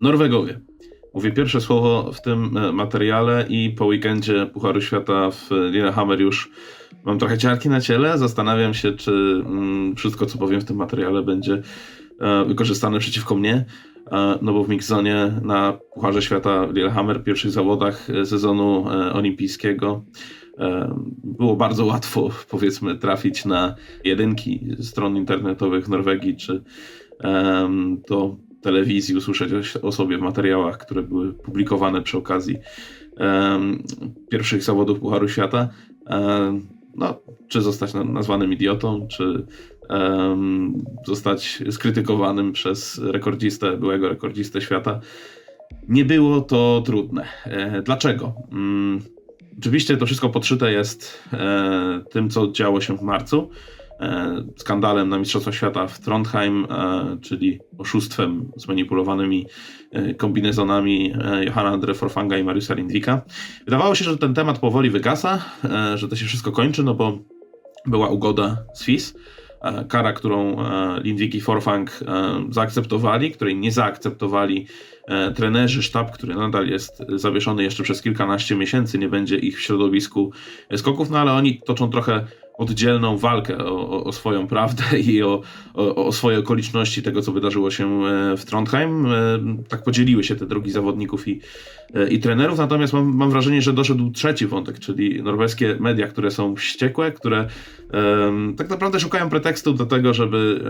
Norwegowie. Mówię pierwsze słowo w tym e, materiale i po weekendzie Pucharu Świata w Lillehammer już mam trochę ciarki na ciele. Zastanawiam się, czy mm, wszystko, co powiem w tym materiale, będzie e, wykorzystane przeciwko mnie. E, no bo w mixzonie na Pucharze Świata w Lillehammer, pierwszych zawodach sezonu olimpijskiego, było bardzo łatwo, powiedzmy, trafić na jedynki stron internetowych Norwegii, czy do telewizji, usłyszeć o, sobie w materiałach, które były publikowane przy okazji em, pierwszych zawodów Pucharu Świata. Em, no, czy zostać na, nazwanym idiotą, czy em, zostać skrytykowanym przez rekordzistę, byłego rekordzistę świata. Nie było to trudne. E, dlaczego? Mm, oczywiście to wszystko podszyte jest e, tym, co działo się w marcu skandalem na Mistrzostwach Świata w Trondheim, e, czyli oszustwem zmanipulowanymi e, kombinezonami e, Johanna Andre Forfanga i Mariusa Lindwika. Wydawało się, że ten temat powoli wygasa, e, że to się wszystko kończy, no bo była ugoda z FIS. e, Kara, którą e, Lindwik i Forfang e, zaakceptowali, której nie zaakceptowali e, trenerzy, sztab, który nadal jest zawieszony jeszcze przez kilkanaście miesięcy, nie będzie ich w środowisku e, skoków, no ale oni toczą trochę oddzielną walkę o, o, swoją prawdę i o, o, o swoje okoliczności tego, co wydarzyło się e, w Trondheim. E, Tak podzieliły się te drogi zawodników i, e, i trenerów, natomiast mam, mam wrażenie, że doszedł trzeci wątek, czyli norweskie media, które są wściekłe, które em, tak naprawdę szukają pretekstu do tego, żeby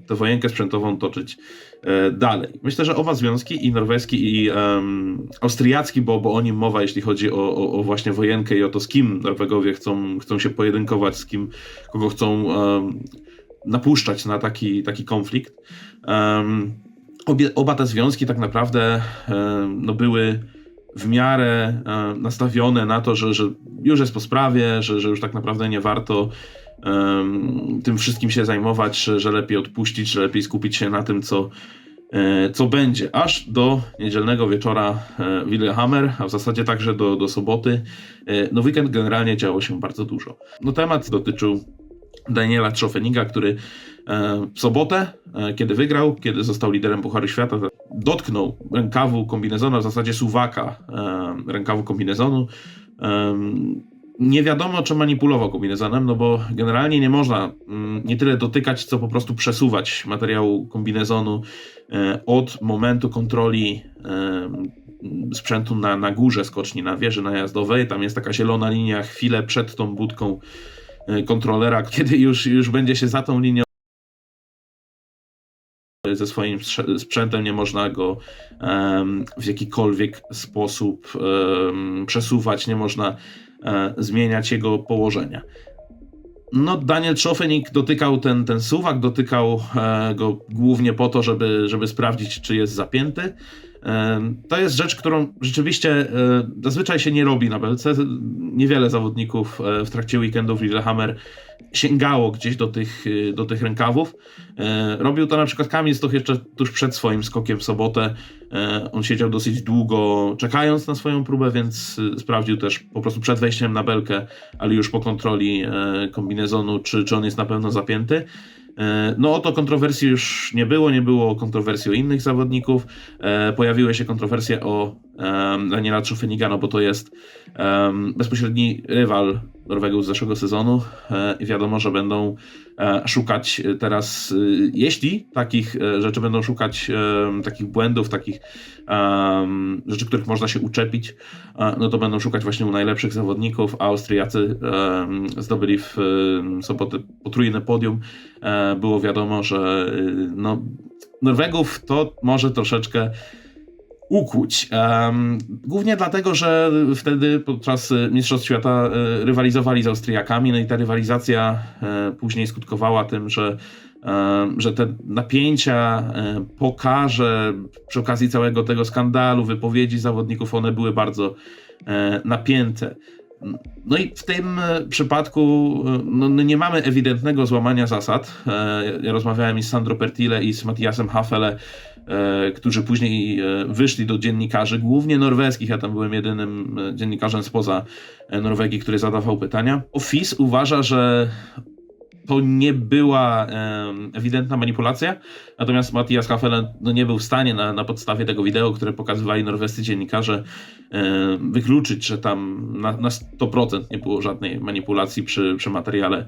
e, tę wojenkę sprzętową toczyć e, dalej. Myślę, że oba związki, i norweski, i em, austriacki, bo, bo o nim mowa, jeśli chodzi o, o, o właśnie wojenkę i o to, z kim Norwegowie chcą, chcą się pojedynkować, z kim, kogo chcą napuszczać na taki, taki konflikt. Obie, oba te związki tak naprawdę no były w miarę nastawione na to, że, że już jest po sprawie, że, że już tak naprawdę nie warto tym wszystkim się zajmować, że, że lepiej odpuścić, że lepiej skupić się na tym, co, co będzie, aż do niedzielnego wieczora e, w Lillehammer, a w zasadzie także do, do soboty. E, No weekend generalnie działo się bardzo dużo. No temat dotyczył Daniela Trzofeniga, który e, w sobotę, e, kiedy wygrał, kiedy został liderem Pucharu Świata, dotknął rękawu kombinezonu, w zasadzie suwaka e, rękawu kombinezonu. Nie wiadomo, czy manipulował kombinezonem, no bo generalnie nie można mm, nie tyle dotykać, co po prostu przesuwać materiału kombinezonu e, od momentu kontroli em, sprzętu na, na górze skoczni, na wieży najazdowej. Tam jest taka zielona linia chwilę przed tą budką e, kontrolera, kiedy już, już będzie się za tą linią ze swoim sprzętem nie można go w jakikolwiek sposób przesuwać, nie można e, zmieniać jego położenia. No, Daniel Trzofenik dotykał ten, ten suwak, dotykał e, go głównie po to, żeby, żeby sprawdzić, czy jest zapięty. To jest rzecz, którą rzeczywiście e, zazwyczaj się nie robi na belce. Niewiele zawodników e, w trakcie weekendów Lillehammer sięgało gdzieś do tych, e, do tych rękawów. Robił to na przykład Kamil Stoch jeszcze tuż przed swoim skokiem w sobotę. On siedział dosyć długo czekając na swoją próbę, więc sprawdził też po prostu przed wejściem na belkę, ale już po kontroli kombinezonu, czy, czy on jest na pewno zapięty. E, No o to kontrowersji już nie było, nie było kontrowersji o innych zawodników. E, Pojawiły się kontrowersje o em, Daniela Trzufeniga, no bo to jest em, bezpośredni rywal Norwegów z zeszłego sezonu e, i wiadomo, że będą e, szukać teraz, e, jeśli takich rzeczy będą szukać takich błędów, takich rzeczy, których można się uczepić, no to będą szukać właśnie u najlepszych zawodników, a Austriacy zdobyli w sobotę potrójne podium. Było wiadomo, że y, no, Norwegów to może troszeczkę ukłuć. Em, głównie dlatego, że wtedy podczas y, Mistrzostw Świata y, rywalizowali z Austriakami, no i ta rywalizacja e, później skutkowała tym, że, że te napięcia e, pokaże przy okazji całego tego skandalu, wypowiedzi zawodników, one były bardzo e, napięte. No i w tym przypadku no, no nie mamy ewidentnego złamania zasad. Ja rozmawiałem i z Sandro Pertile i z Matthiasem Hafele, którzy później e, wyszli do dziennikarzy, głównie norweskich. Ja tam byłem jedynym e, dziennikarzem spoza e, Norwegii, który zadawał pytania. FIS uważa, że to nie była ewidentna manipulacja, natomiast Matthias Hafele no, nie był w stanie na, na podstawie tego wideo, które pokazywali norwescy dziennikarze, wykluczyć, że tam na, na 100% nie było żadnej manipulacji przy, przy materiale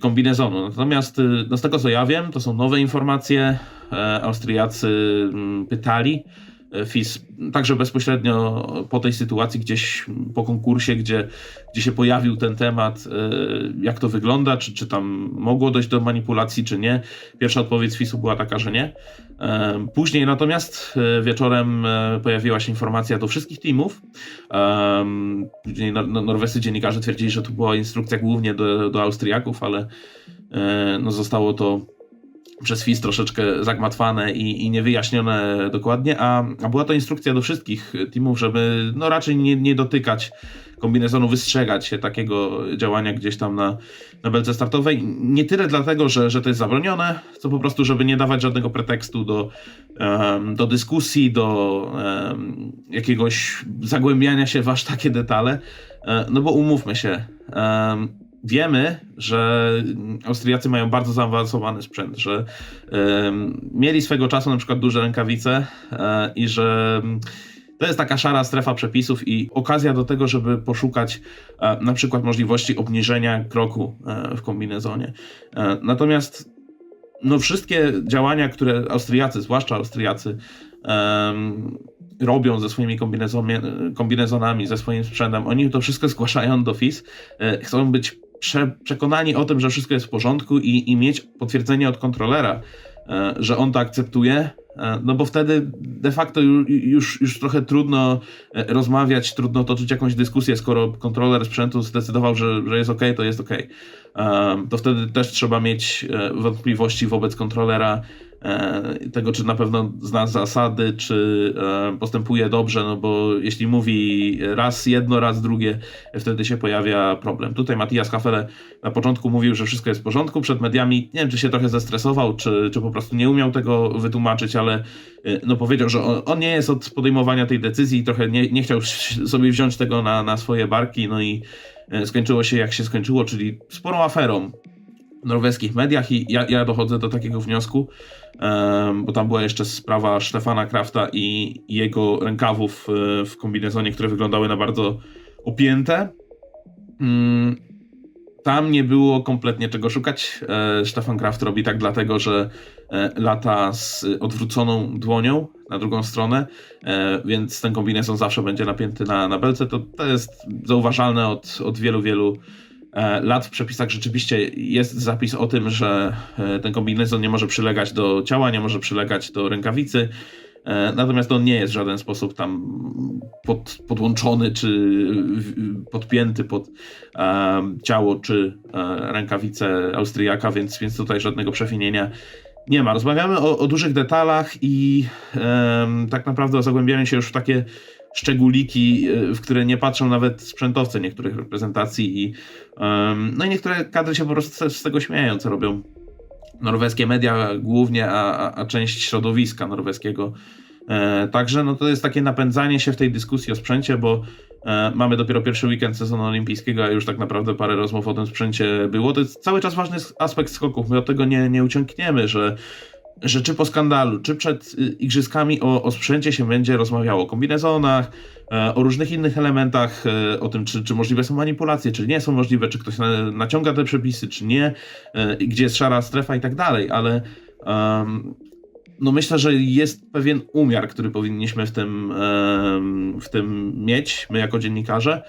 kombinezonu. Natomiast y, no, z tego co ja wiem, to są nowe informacje. E, Austriacy mm, pytali FIS także bezpośrednio po tej sytuacji, gdzieś po konkursie, gdzie, gdzie się pojawił ten temat, e, jak to wygląda, czy, czy tam mogło dojść do manipulacji, czy nie. Pierwsza odpowiedź FIS-u była taka, że nie. E, Później natomiast e, wieczorem pojawiła się informacja do wszystkich teamów. Później nor- norwescy dziennikarze twierdzili, że to była instrukcja głównie do, do Austriaków, ale no zostało to przez FIS troszeczkę zagmatwane i, i niewyjaśnione dokładnie, a, a była to instrukcja do wszystkich teamów, żeby no raczej nie, nie dotykać kombinezonu, wystrzegać się takiego działania gdzieś tam na, na belce startowej. Nie tyle dlatego, że, że to jest zabronione, co po prostu, żeby nie dawać żadnego pretekstu do, em, do dyskusji, do em, jakiegoś zagłębiania się w aż takie detale. E, no bo umówmy się, em, wiemy, że Austriacy mają bardzo zaawansowany sprzęt, że mieli swego czasu na przykład duże rękawice e, i że to jest taka szara strefa przepisów i okazja do tego, żeby poszukać e, na przykład możliwości obniżenia kroku e, w kombinezonie. Natomiast no wszystkie działania, które Austriacy, zwłaszcza Austriacy, robią ze swoimi kombinezonami, ze swoim sprzętem, oni to wszystko zgłaszają do FIS, chcą być prze, przekonani o tym, że wszystko jest w porządku i, i mieć potwierdzenie od kontrolera, e, że on to akceptuje, e, no bo wtedy de facto ju- już, już trochę trudno e, rozmawiać, trudno toczyć jakąś dyskusję, skoro kontroler sprzętu zdecydował, że, że jest ok, to jest ok. To wtedy też trzeba mieć wątpliwości wobec kontrolera, tego, czy na pewno zna zasady, czy e, postępuje dobrze, no bo jeśli mówi raz jedno, raz drugie, wtedy się pojawia problem. Tutaj Matthias Hafele na początku mówił, że wszystko jest w porządku przed mediami. Nie wiem, czy się trochę zestresował, czy, czy po prostu nie umiał tego wytłumaczyć, ale e, no powiedział, że on, on nie jest od podejmowania tej decyzji i trochę nie, nie chciał sobie wziąć tego na, na swoje barki, no i e, skończyło się jak się skończyło, czyli sporą aferą norweskich mediach i ja, ja dochodzę do takiego wniosku, em, bo tam była jeszcze sprawa Stefana Krafta i, jego rękawów e, w kombinezonie, które wyglądały na bardzo opięte. Mm, Tam nie było kompletnie czego szukać. E, Stefan Kraft robi tak dlatego, że e, lata z odwróconą dłonią na drugą stronę, e, więc ten kombinezon zawsze będzie napięty na, na belce. To, to jest zauważalne od, od wielu, wielu lat w przepisach rzeczywiście jest zapis o tym, że e, ten kombinezon nie może przylegać do ciała, nie może przylegać do rękawicy. E, Natomiast on nie jest w żaden sposób tam pod, podłączony czy podpięty pod e, ciało czy e, rękawice Austriaka, więc, więc tutaj żadnego przewinienia nie ma. Rozmawiamy o, o dużych detalach i tak naprawdę zagłębiamy się już w takie szczególiki, e, w które nie patrzą nawet sprzętowcy niektórych reprezentacji i no i niektóre kadry się po prostu z tego śmieją, co robią norweskie media głównie, a, a, a część środowiska norweskiego. E, także no to jest takie napędzanie się w tej dyskusji o sprzęcie, bo e, mamy dopiero pierwszy weekend sezonu olimpijskiego, a już tak naprawdę parę rozmów o tym sprzęcie było. To jest cały czas ważny aspekt skoków. My od tego nie, nie uciągniemy, że że czy po skandalu, czy przed y, igrzyskami o, o sprzęcie się będzie rozmawiało, o kombinezonach, e, o różnych innych elementach, e, o tym, czy, czy możliwe są manipulacje, czy nie są możliwe, czy ktoś na, naciąga te przepisy, czy nie, e, gdzie jest szara strefa i tak dalej, ale em, no myślę, że jest pewien umiar, który powinniśmy w tym, em, w tym mieć, my jako dziennikarze.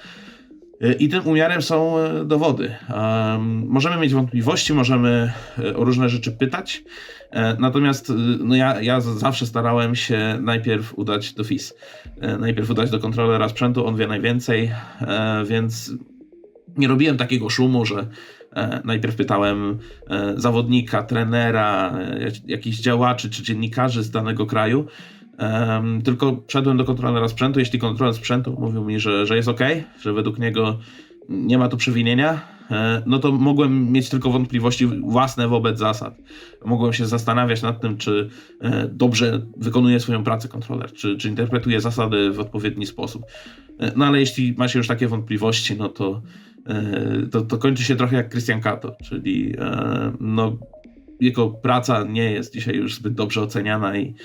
E, I tym umiarem są e, dowody. Em, możemy mieć wątpliwości, możemy e, o różne rzeczy pytać, e, natomiast no ja, ja zawsze starałem się najpierw udać do FIS. E, Najpierw udać do kontrolera sprzętu, on wie najwięcej, e, więc nie robiłem takiego szumu, że najpierw pytałem zawodnika, trenera, jak- jakichś działaczy czy dziennikarzy z danego kraju. Em, tylko szedłem do kontrolera sprzętu. Jeśli kontroler sprzętu mówił mi, że, że jest ok, że według niego nie ma tu przewinienia, e, no to mogłem mieć tylko wątpliwości własne wobec zasad. Mogłem się zastanawiać nad tym, czy e, dobrze wykonuje swoją pracę kontroler, czy, czy interpretuje zasady w odpowiedni sposób. E, No ale jeśli macie już takie wątpliwości, no to to, to kończy się trochę jak Christian Kato, czyli no, jego praca nie jest dzisiaj już zbyt dobrze oceniana i,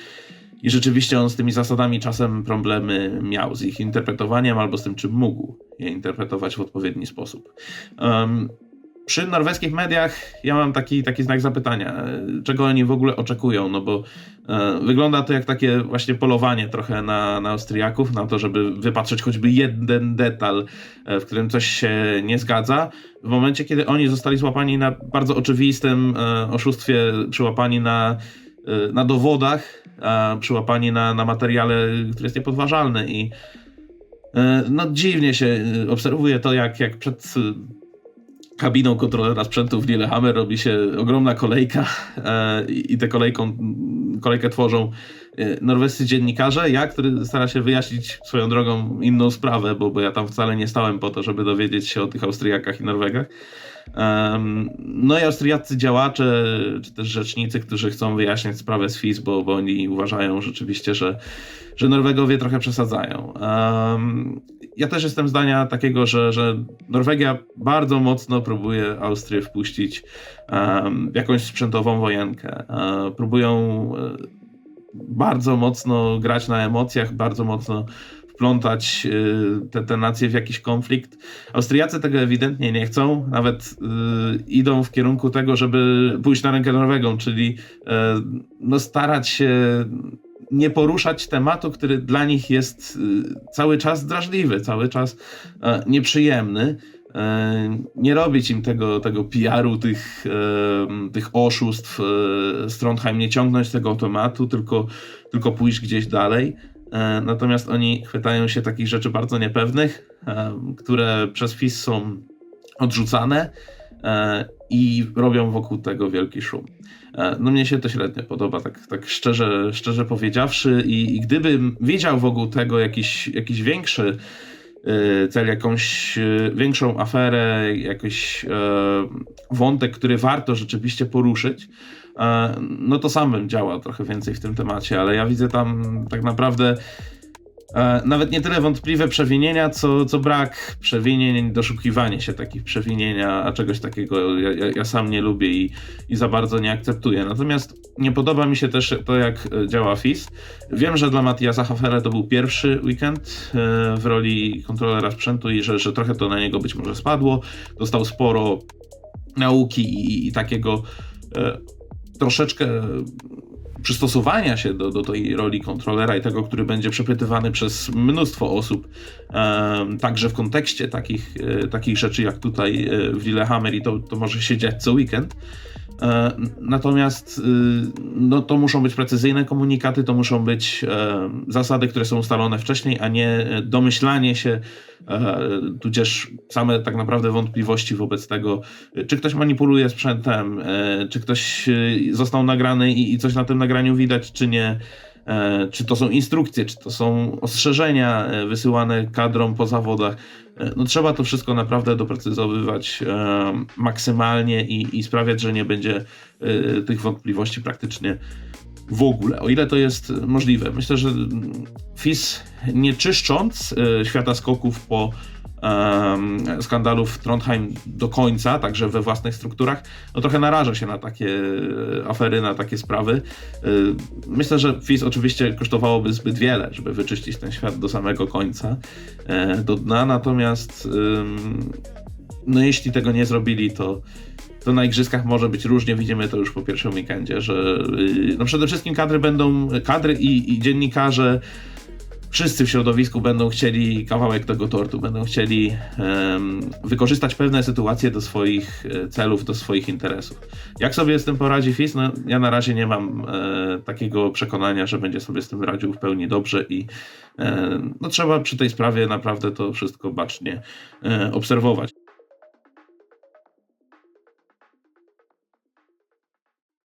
i rzeczywiście on z tymi zasadami czasem problemy miał, z ich interpretowaniem albo z tym, czy mógł je interpretować w odpowiedni sposób. Um, przy norweskich mediach ja mam taki, taki znak zapytania, czego oni w ogóle oczekują, no bo e, wygląda to jak takie właśnie polowanie trochę na, na Austriaków, na to, żeby wypatrzeć choćby jeden detal, e, w którym coś się nie zgadza. W momencie, kiedy oni zostali złapani na bardzo oczywistym e, oszustwie, przyłapani na, na dowodach, a przyłapani na, na materiale, który jest niepodważalny i e, no dziwnie się e, obserwuje to, jak, jak przed kabiną kontrolera sprzętu w Lillehammer robi się ogromna kolejka e, i i tę kolejką, kolejkę tworzą norwescy dziennikarze. Ja, który stara się wyjaśnić swoją drogą inną sprawę, bo, bo ja tam wcale nie stałem po to, żeby dowiedzieć się o tych Austriakach i Norwegach. Em, no i austriaccy działacze, czy też rzecznicy, którzy chcą wyjaśniać sprawę z FIS, bo, bo oni uważają rzeczywiście, że, że Norwegowie trochę przesadzają. Em, ja też jestem zdania takiego, że, że Norwegia bardzo mocno próbuje Austrię wpuścić em, w jakąś sprzętową wojenkę. E, próbują e, bardzo mocno grać na emocjach, bardzo mocno wplątać y, te, te nacje w jakiś konflikt. Austriacy tego ewidentnie nie chcą, nawet y, idą w kierunku tego, żeby pójść na rękę Norwegą, czyli y, no, starać się nie poruszać tematu, który dla nich jest y, cały czas drażliwy, cały czas e, nieprzyjemny. E, Nie robić im tego, tego PR-u, tych, e, tych oszustw e, z Trondheim, nie ciągnąć tego automatu, tylko, tylko pójść gdzieś dalej. Natomiast oni chwytają się takich rzeczy bardzo niepewnych, które przez FIS są odrzucane i robią wokół tego wielki szum. No mnie się to średnio podoba, tak, tak szczerze, szczerze powiedziawszy i, i gdybym widział wokół tego jakiś, jakiś większy cel, jakąś e, większą aferę, jakiś e, wątek, który warto rzeczywiście poruszyć, e, no to sam bym działał trochę więcej w tym temacie, ale ja widzę tam tak naprawdę e, nawet nie tyle wątpliwe przewinienia, co, co brak przewinień, doszukiwanie się takich przewinienia, a czegoś takiego ja, ja, ja sam nie lubię i, i za bardzo nie akceptuję. Natomiast nie podoba mi się też to, jak e, działa FIS. Wiem, że dla Matiasa Hafera to był pierwszy weekend e, w roli kontrolera sprzętu i że, że trochę to na niego być może spadło. Dostał sporo nauki i, i takiego e, troszeczkę przystosowania się do, do tej roli kontrolera i tego, który będzie przepytywany przez mnóstwo osób, także w kontekście takich, e, takich rzeczy jak tutaj w Lillehammer i to, to może się dziać co weekend. E, Natomiast y, no, to muszą być precyzyjne komunikaty, to muszą być e, zasady, które są ustalone wcześniej, a nie e, domyślanie się, tudzież same tak naprawdę wątpliwości wobec tego, czy ktoś manipuluje sprzętem, czy ktoś został nagrany i, coś na tym nagraniu widać, czy nie. Czy to są instrukcje, czy to są ostrzeżenia wysyłane kadrom po zawodach. E, No trzeba to wszystko naprawdę doprecyzowywać e, maksymalnie i, i sprawiać, że nie będzie e, tych wątpliwości praktycznie w ogóle, o ile to jest możliwe. Myślę, że mm, FIS nie czyszcząc e, świata skoków po em, skandalu w Trondheim do końca, także we własnych strukturach, no trochę naraża się na takie e, afery, na takie sprawy. E, Myślę, że FIS oczywiście kosztowałoby zbyt wiele, żeby wyczyścić ten świat do samego końca, e, do dna, natomiast no jeśli tego nie zrobili, to to na igrzyskach może być różnie, widzimy to już po pierwszym weekendzie, że yy, no przede wszystkim kadry będą, kadry i, i dziennikarze wszyscy w środowisku będą chcieli kawałek tego tortu, będą chcieli em, wykorzystać pewne sytuacje do swoich e, celów, do swoich interesów. Jak sobie z tym poradzi FIS? No, ja na razie nie mam e, takiego przekonania, że będzie sobie z tym radził w pełni dobrze i e, no, trzeba przy tej sprawie naprawdę to wszystko bacznie e, obserwować.